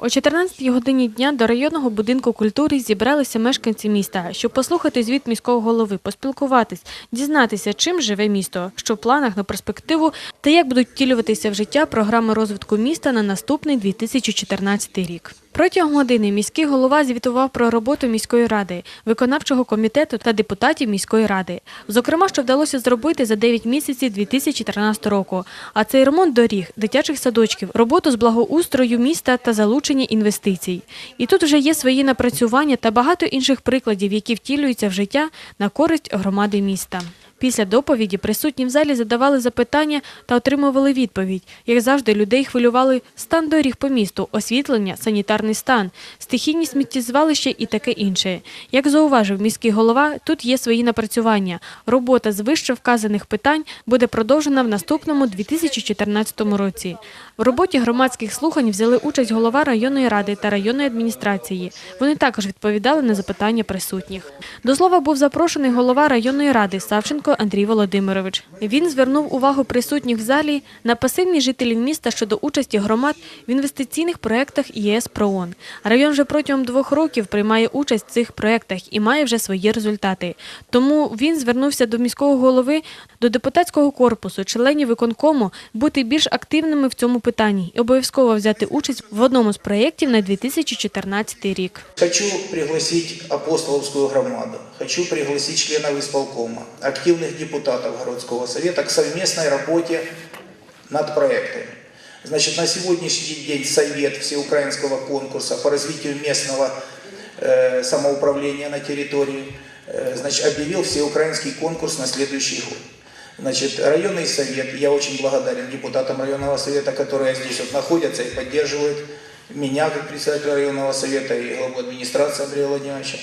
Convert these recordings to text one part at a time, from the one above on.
О 14 годині дня до районного будинку культури зібралися мешканці міста, щоб послухати звіт міського голови, поспілкуватись, дізнатися, чим живе місто, що в планах на перспективу та як будуть втілюватися в життя програми розвитку міста на наступний 2014 рік. Протягом години міський голова звітував про роботу міської ради, виконавчого комітету та депутатів міської ради. Зокрема, що вдалося зробити за 9 місяців 2014 року. А це ремонт доріг, дитячих садочків, роботу з благоустрою міста та залучення інвестицій. І тут вже є свої напрацювання та багато інших прикладів, які втілюються в життя на користь громади міста. Після доповіді присутні в залі задавали запитання та отримували відповідь. Як завжди, людей хвилювали стан доріг по місту, освітлення, санітарний стан, стихійні сміттєзвалища і таке інше. Як зауважив міський голова, тут є свої напрацювання. Робота з вище вказаних питань буде продовжена в наступному 2014 році. В роботі громадських слухань взяли участь голова районної ради та районної адміністрації. Вони також відповідали на запитання присутніх. До слова був запрошений голова районної ради Савченко Андрій Володимирович. Він звернув увагу присутніх в залі на пасивність жителів міста щодо участі громад в інвестиційних проєктах ЄС ПРООН. Район вже протягом двох років приймає участь в цих проєктах і має вже свої результати. Тому він звернувся до міського голови, до депутатського корпусу, членів виконкому бути більш активними в цьому питанні і обов'язково взяти участь в одному з проєктів на 2014 рік. Хочу пригласить апостоловскую громаду, хочу пригласить членов исполкома, активных депутатов городского совета к совместной работе над проектами. Значит, на сегодняшний день Совет Всеукраинского конкурса по развитию местного э, самоуправления на территории э, значит, объявил всеукраинский конкурс на следующий год. Значит, районный совет, я очень благодарен депутатам районного совета, которые здесь вот находятся и поддерживают меня как председателя районного совета и главу администрации Андрея Владимировича.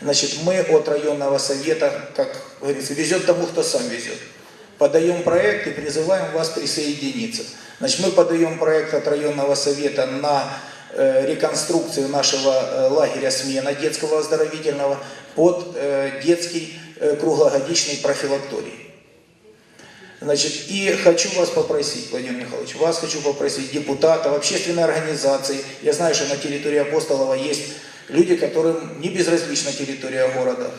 Значит, мы от районного совета, как говорится, везет тому, кто сам везет. Подаем проект и призываем вас присоединиться. Значит, мы подаем проект от районного совета на э, реконструкцию нашего э, лагеря смена детского оздоровительного под э, детский круглогодичный профилакторий. Значит, и хочу вас попросить, Владимир Михайлович, вас хочу попросить, депутатов, общественной организации. Я знаю, что на территории Апостолова есть люди, которым не безразлична территория города.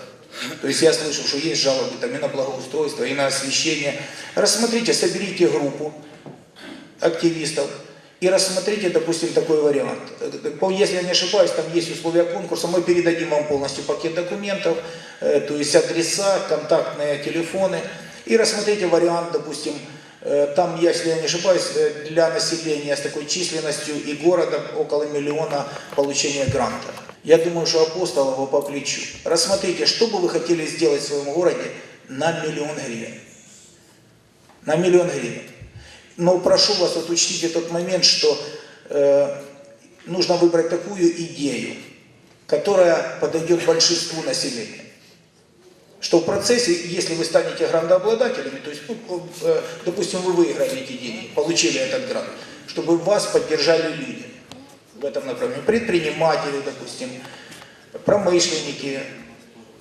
То есть я слышал, что есть жалобы там и на благоустройство, и на освещение. Рассмотрите, соберите группу активистов и рассмотрите, допустим, такой вариант. Если я не ошибаюсь, там есть условия конкурса, мы передадим вам полностью пакет документов, э, то есть адреса, контактные телефоны, и рассмотрите вариант, допустим, э, там, если я не ошибаюсь, э, для населения с такой численностью и города около миллиона получения гранта. Я думаю, что Апостолову по плечу. Рассмотрите, что бы вы хотели сделать в своем городе на миллион гривен. На миллион гривен. Но прошу вас, вот учтите тот момент, что э, нужно выбрать такую идею, которая подойдет большинству населения. Что в процессе, если вы станете грантообладателями, то есть, ну, э, допустим, вы выиграли эти деньги, получили этот грант, чтобы вас поддержали люди в этом направлении. Предприниматели, допустим, промышленники,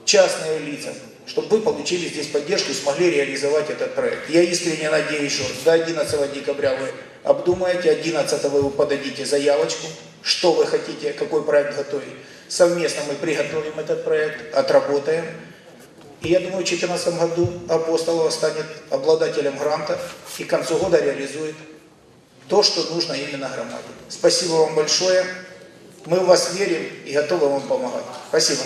частные лица, чтобы вы получили здесь поддержку и смогли реализовать этот проект. Я искренне надеюсь, что до 11 декабря вы обдумаете, 11 вы подадите заявочку, что вы хотите, какой проект готовить. Совместно мы приготовим этот проект, отработаем. И я думаю, в 2014 году Апостолова станет обладателем гранта и к концу года реализует то, что нужно именно громаде. Спасибо вам большое. Мы в вас верим и готовы вам помогать. Спасибо.